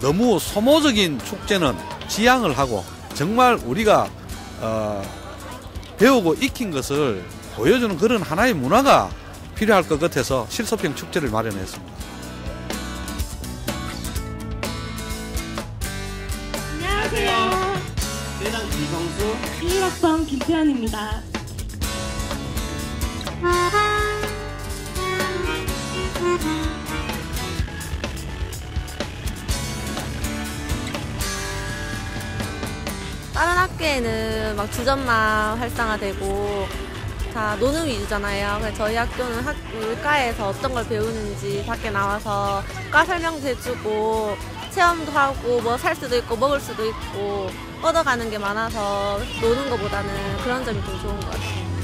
너무 소모적인 축제는 지양을 하고 정말 우리가 어, 배우고 익힌 것을 보여주는 그런 하나의 문화가 필요할 것 같아서 실소평 축제를 마련했습니다. 안녕하세요. 대장 이성수 1학번 김태현입니다. 다른 학교에는 막 주전만 활성화되고 다 노는 위주잖아요. 저희 학교는 학, 물가에서 어떤 걸 배우는지 밖에 나와서 과 설명도 해주고 체험도 하고 뭐 살 수도 있고 먹을 수도 있고 얻어가는 게 많아서 노는 것보다는 그런 점이 좀 좋은 것 같아요.